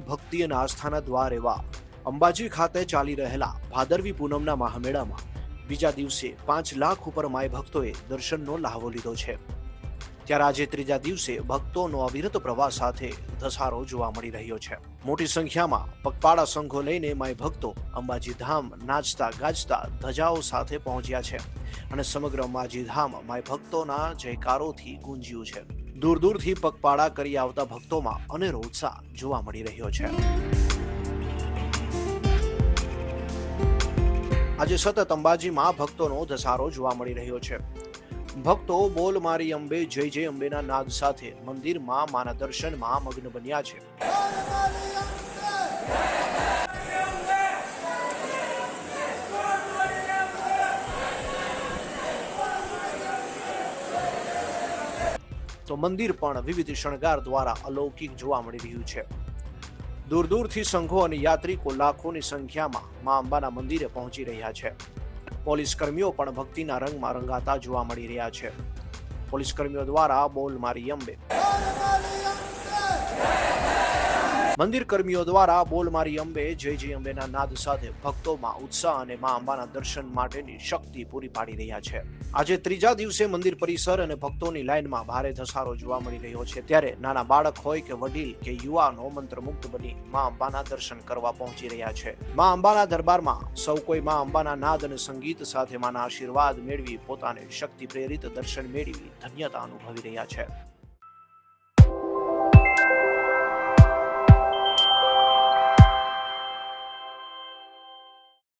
ભક્તિ અને આસ્થાના દ્વાર એવા અંબાજી ખાતે ચાલી રહેલા ભાદરવી પૂનમના મહામેળામાં બીજા દિવસે પાંચ લાખ ઉપર માય ભક્તોએ દર્શનનો લાહવો લીધો છે. ત્યારે આજે ત્રીજા દિવસે ભક્તોનો અવિરત પ્રવાહ સાથે ધસારો જોવા મળી રહ્યો છે. મોટી સંખ્યામાં પગપાળા સંઘો લઈને માય ભક્તો અંબાજી ધામ નાચતા ગાજતા ધજાઓ સાથે પહોંચ્યા છે અને સમગ્ર અંબાજી ધામ માય ભક્તોના જયકારોથી ગુંજ્યું છે. દૂર દૂરથી પગપાળા કરી આવતા ભક્તોમાં અનેરો ઉત્સાહ જોવા મળી રહ્યો છે. આજે સતત અંબાજીમાં ભક્તોનો ધસારો જોવા મળી રહ્યો છે. ભક્તો બોલ મારી અંબે, જય જય અંબેના નાદ સાથે મંદિરમાં, માના દર્શનમાં મગ્ન બન્યા છે. તો મંદિર પણ વિવિધ શણગાર દ્વારા અલૌકિક જોવા મળી રહ્યું છે. દૂર દૂરથી સંઘો અને યાત્રિકો લાખોની સંખ્યામાં મા અંબાના મંદિરે પહોંચી રહ્યા છે. પોલીસ કર્મીઓ પણ ભક્તિના રંગમાં રંગાતા જોવા મળી રહ્યા છે. પોલીસ કર્મીઓ દ્વારા બોલ મારી અંબે. મંદિર કર્મીઓ દ્વારા બોલ મારી અંબે, જય જય અંબેના નાદ સાથે ભક્તોમાં ઉત્સાહ અને મા અંબાના દર્શન માટેની શક્તિ પૂરી પાડી રહ્યા છે. આજે ત્રીજા દિવસે મંદિર પરિસર અને ભક્તોની લાઇનમાં ભારે ધસારો જોવા મળી રહ્યો છે. ત્યારે નાના બાળક હોય કે વડીલ કે યુવાનો મંત્રમુગ્ધ બની મા અંબાના દર્શન કરવા પહોંચી રહ્યા છે. મા અંબાના દરબારમાં સૌ કોઈ મા અંબાના નાદ અને સંગીત સાથે માના આશીર્વાદ મેળવી પોતાને શક્તિ પ્રેરિત દર્શન મેળવી ધન્યતા અનુભવી રહ્યા છે.